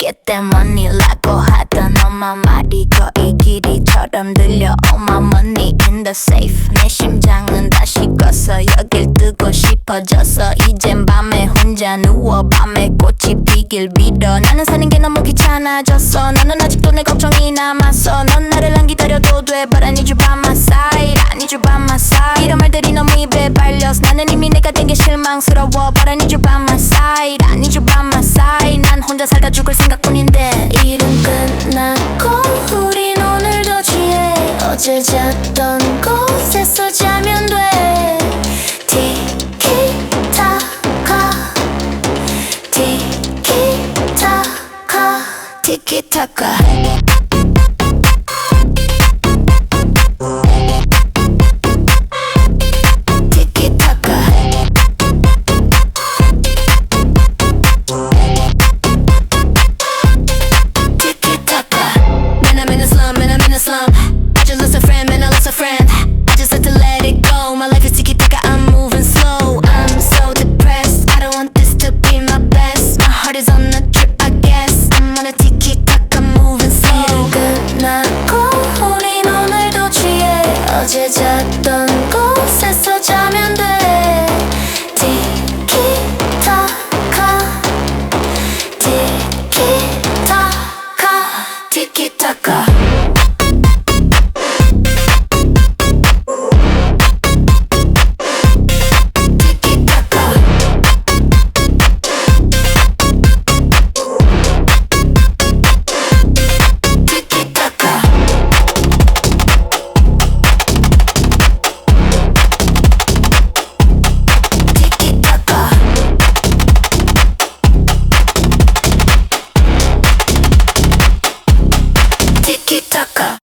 that money라고 하던 엄마 말이 거의 길이처럼 들려 All my money in the safe. 내 심장은 다시 껐어. 여길 뜨고 싶어졌어. 이젠 밤에 혼자 누워 밤에 꽃이 피길 빌어. 나는 사는 게 너무 귀찮아졌어. 너는 아직도 내 걱정이 남았어. 넌 나를 안 기다려도 돼. But I need you by my side. I need you by my side. 이런 말들이 너무 입에 발렸어 나는 이미 내가 된 게 실망스러워. But I need you by my 죽을 생각뿐인데 일은 끝났고 우린 오늘도 취해. 어제 잤던 곳에서 자면 돼. 티키타카 티키타카 티키타카 어제 잤던 곳 티키타카